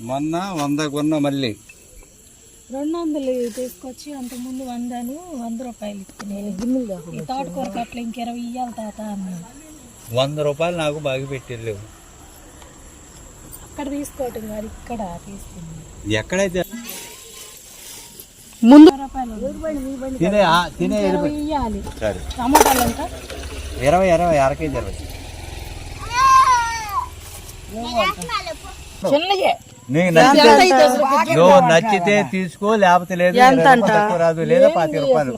మొన్న వంద కొన్న మళ్ళీ. రెండు వందలు తీసుకొచ్చి అంతకుముందు వందను వంద రూపాయలు ఇస్తున్నాను ఈ తోటకూర కట్ల ఇంక ఇరవై ఇయ్యాలి తాత అన్నాను వంద రూపాయలు నాకు బాగా పెట్టిర్లేవు అక్కడ తీసుకోవటం కాదు ఇక్కడ తీసుకుంది ఎక్కడైతే ముందు రూపాయలు. తినే ఇరవై. ఇయ్యాలి. సరే. టమాటాలు ఎంత? ఇరవై ఇరవై అర కేజీ ఇరవై. చిన్నయే. నీకు నచ్చితే నువ్వు నచ్చితే తీసుకో లేకపోతే లేదు తక్కువ రాదు లేదా పాతి రూపాయలు.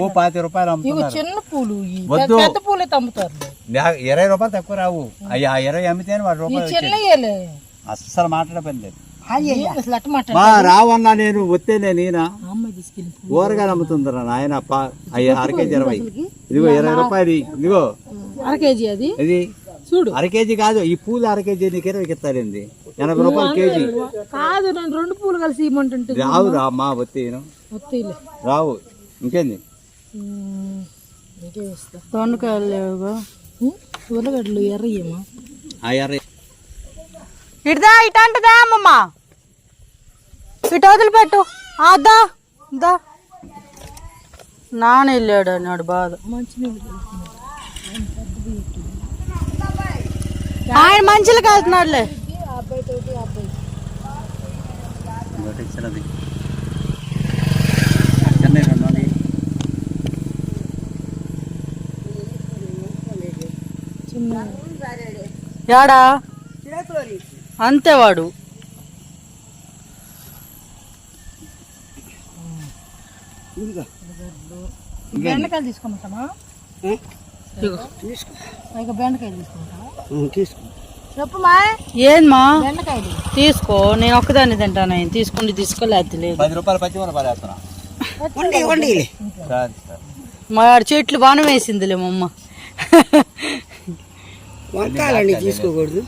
ఓ పాతి రూపాయలు అమ్ముతున్నారు. చిన్న పూలు ఇవి. వద్దు. పెద్ద పూలే తమ్ముతారు. నా- ఇరవై రూపాయలు తక్కువ రావు. అయ్యి ఆ ఇరవై అమ్మితేనే వాడు రూపాయలు అస్సలు మాట్లాడపని లేదు. రావన్నా నేను వస్తేనే నేనా. కూరగాయలు అమ్ముతుందిరా నాయన అయ్యి అర కేజీ ఇరవై ఇదిగో ఇరవై రూపాయలు ఇదిగో. అర కేజీ అది. ఇది చూడు. అర కేజీ కాదు ఈ పూలు అర కేజీ నీకు ఇరవైకి ఇస్తారండి ఎనభై రూపాయలు కేజీ. కాదు నేను రెండు పూలు కలిసి ఇమ్మంటుంటే రావు రా మా వత్తి రావు ఇంకేంది? దొండకాయలు లేవుగా. ఉల్లగడ్డలు ఎర్రయ్యేమా ఆ ఎర్ర ఇటుదా ఇటు అంటదా అమ్మమ్మ. ఇటు వదిలిపెట్టు. అద్దా దా నాన్న వెళ్ళాడు అన్నాడు బాధ. ఆయన మంచిలకు వెళ్తున్నాడులే. యాడా? అంతే వాడు బెండకాయలు తీసుకుంటామా ఇక బెండకాయలు చెప్పమా ఏందమ్మా తీసుకో. నేను ఒక్కదాన్ని తింటాను. తీసుకుని తీసుకోలేదు లేదు. పది రూపాయలు పడేస్తున్నా మా చెట్లు బాగానే వేసిందిలే మా అమ్మ. తీసుకోకూడదు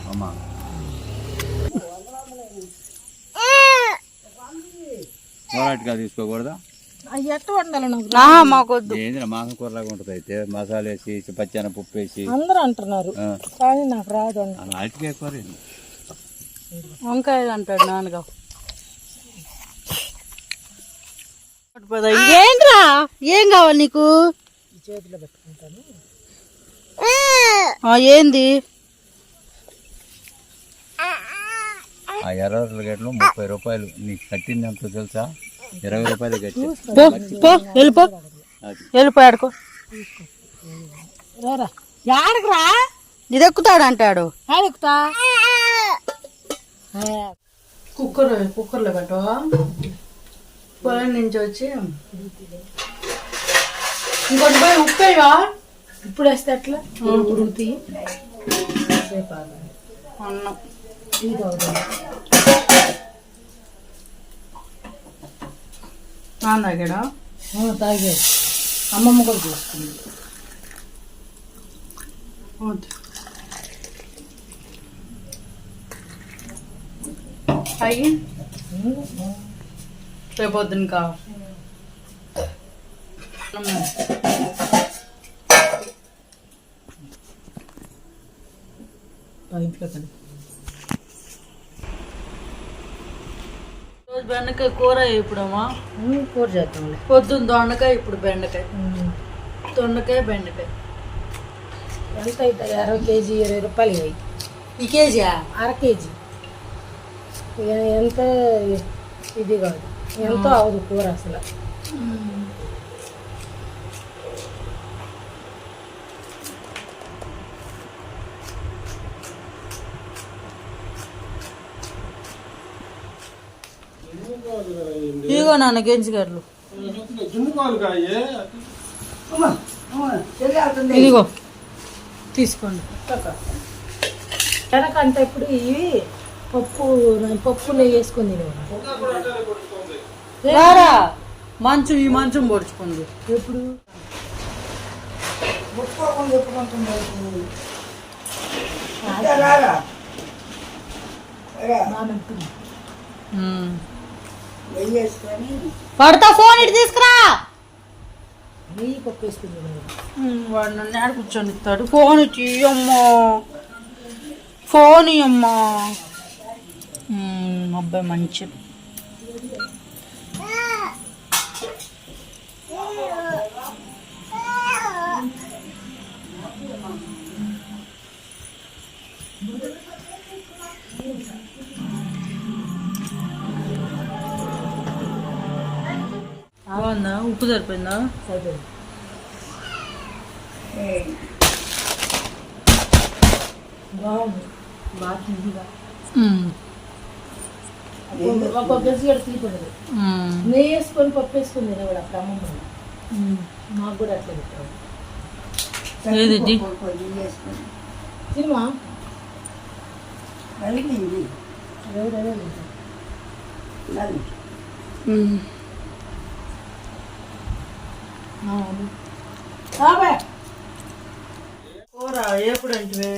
తీసుకోకూడదా? మాకొద్దు. మాసం కూరలాగా ఉంటుంది అయితే మసాలా వేసి పచ్చాన పప్పు వేసి. అందరూ అంటున్నారు. కానీ నాకు రాదు అరటికాయ కూర? వంకాయలు అంటాడు నాన్నగా ఏంట్రా ఏం కావాలి నీకు? చేతిలో పెట్టుకుంటాను. ఆ, ఏంది? ఆ ఎర్ర గట్లు ముప్పై రూపాయలు. నీకు కట్టింది ఎంతో తెలుసా? ఇరవై రూపాయలు కట్టి పో పో వెళ్ళిపో అది. వెళ్ళిపో ఆడుకో. రారా యాడకు రా? ఇది ఎక్కుతాడు అంటాడు. యాడెక్కుతా? కుక్కర్ కుక్కర్లో పొలం నుంచి వచ్చి. ఇంకోటి పోయి ఉప్పేవా ఇప్పుడు వేస్తే ఎట్లా? ఉడుకుతాయి. అన్నం. నాన్న దగ్గర తాగే అమ్మమ్మ కూడా చూసుకుంది అయ్యి రేపొద్దున కా ఇంట్లో కదా బెండకాయ కూర ఇప్పుడమ్మా? కూర చేద్దాంలే. పొద్దున్న దొండకాయ ఇప్పుడు బెండకాయ. దొండకాయ బెండకాయ. ఎంత అవుతుంది అరవై కేజీ ఇరవై రూపాయలు అయ్యి ఈ కేజీయా? అర కేజీ. ఎంత ఇది కాదు. ఎంతో అవదు కూర అసలు. ఇదిగో నాన్న గెంజిగడ్లు ఇదిగో తీసుకోండి. వెనకంటే ఇప్పుడు ఇవి పప్పు పప్పు నెయ్యి వేసుకొని తినేవాడు రారా మంచం ఈ మంచం పొడుచుకుంది. ఎప్పుడు? ఉమ్. పడతా ఫోన్ ఇటు తీసుకురా. వాడు నన్ను ఆడ కూర్చొని ఇస్తాడు ఫోన్ ఇచ్చి అమ్మా. ఫోన్ ఇయ్యమ్మా అబ్బాయి మంచి బాగుందా ఉప్పు సరిపోయిందా మ్మ్. ఒక గెసి తీపడదు మ్మ్. నెయ్యి వేసుకొని పప్పు వేసుకొని తినేవాడు అప్పుడు అమ్మమ్మ మాకు కూడా అట్లా పెట్టాడు ఏది? సినిమా ఎవరెవరు. కూర ఎప్పుడు అంటే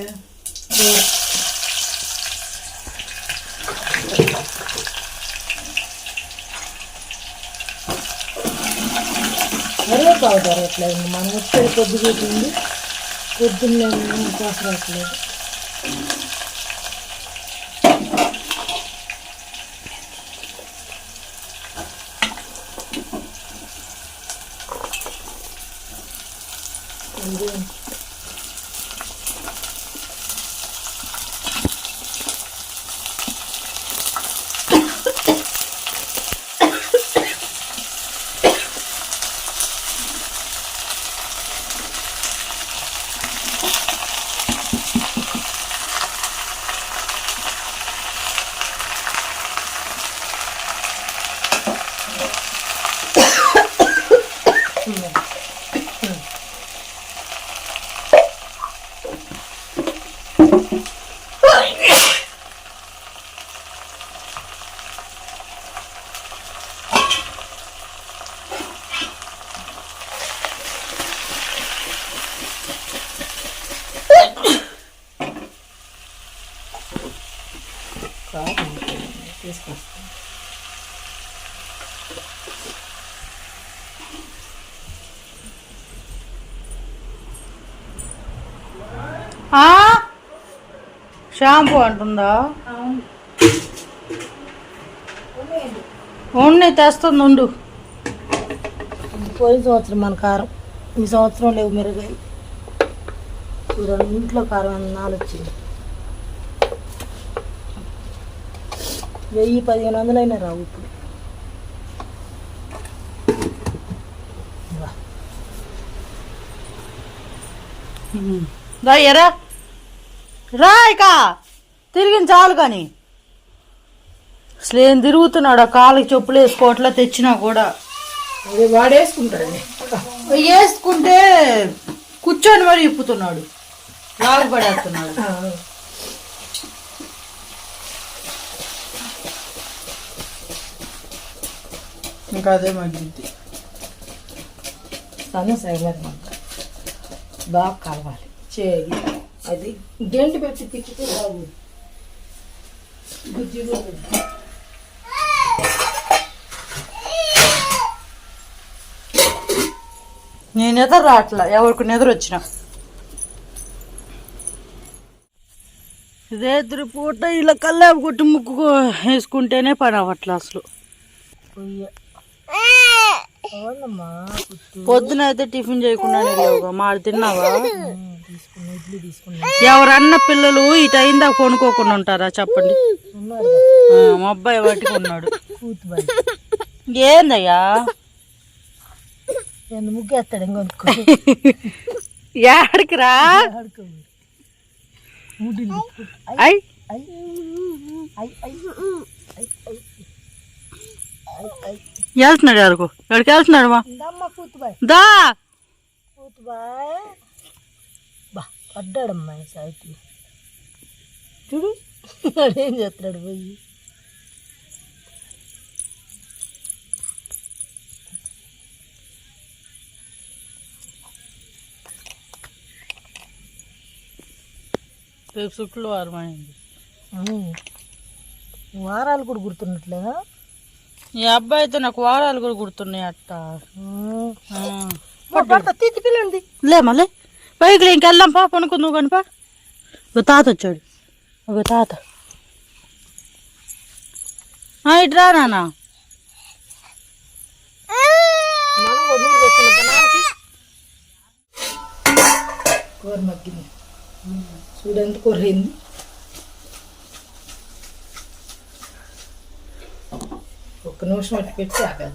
కరివేపాకు తరగట్లేదు మనం వచ్చేది కొద్దిగా ఉంది పొద్దున్నే కోసం రావట్లేదు. 이제 షాంపూ అంటుందా? ఉండి తెస్తుంది ఉండు. పోయిన సంవత్సరం మన కారం. ఈ సంవత్సరం లేవు మిరగాయలు. చూడండి ఇంట్లో కారం అన్నాలు వచ్చింది? వెయ్యి పదిహేను వందలైనా రావు ఇప్పుడు. రా. ఎరా. రా ఇక. తిరిగిన చాలు కానీ. అసలు ఏం తిరుగుతున్నాడు? ఆ కాళ్ళకి చెప్పులు వేసుకోవట్లా తెచ్చినా కూడా. వాడేసుకుంటాడండి వేసుకుంటే కూర్చొని మరి ఇప్పుతున్నాడు. లాగు పడేస్తున్నాడు ఇంకా అదే మగ్గిద్ది సన్న సైలర్ బాగా కలవాలి. చేయి. అది గంటి పెట్టి తిప్పితే బాగుంది గుజ్జి. నేను నిద్ర రావట్లా ఎవరికి నిద్ర వచ్చిన. ఇదే పూట ఇలా కల్లాపు కొట్టి ముక్కు వేసుకుంటేనే పని అవ్వట్లా అసలు. పొద్దున అయితే టిఫిన్ చేయకుండా మాది తిన్నావా? ఎవరన్న పిల్లలు ఈ టైం దాకా కొనుక్కోకుండా ఉంటారా? చెప్పండి. ఉన్నాడు మా అబ్బాయి పట్టుకున్నాడు బాయ్ ఏందయ్యా? ముగ్గేస్తాడు ఇంకొనుకో యాడికి రా ముడిలు ఐ ఐ ఐ ఐ వెళ్తున్నాడు ఎవరికి? ఎక్కడికి వెళ్తున్నాడు మా? దా పడ్డాడమ్మా సైకి చూడు అదేం చేస్తున్నాడు పోయి. రేపు అయింది. ఉమ్. వారాలు కూడా గుర్తున్నట్లేదా? ఈ అబ్బాయి అయితే నాకు వారాలు కూడా గుర్తున్నాయి అట్ట తీతి పిల్లండి లే మళ్ళీ. పైకి ఇంకెళ్దాం పా పనుకుందావు కానీ పా. ఒక తాత వచ్చాడు. ఒక తాత. ఇట్రా నాన్న. కూర మగ్గింది. చూడంత కూర అయింది. ఒక్క నిమిషం అట్టి పెట్టి ఆగాలి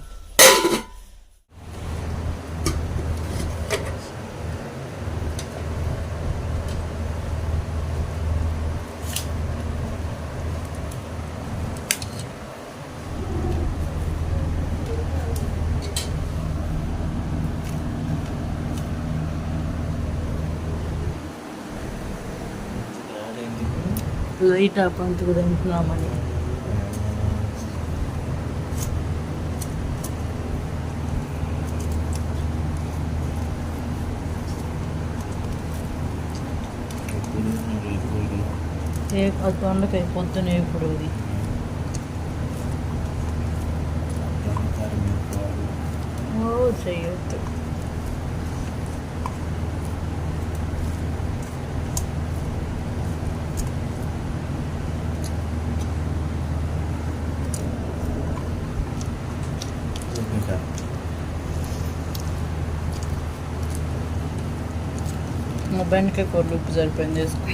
లైట్ ఆ పంతుకు తింటున్నామని ఏ అది దొండకాయ పొద్దున ఇప్పుడు ఇది ఓ చెయ్యొద్దు మా బెండకాయ కూరలు ఉప్పు సరిపోయింది వేసుకో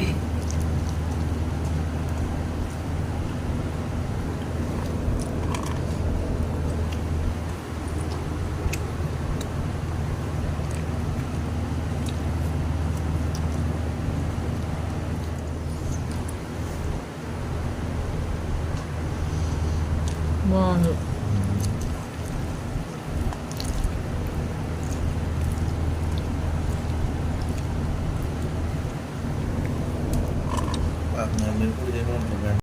బాగుంది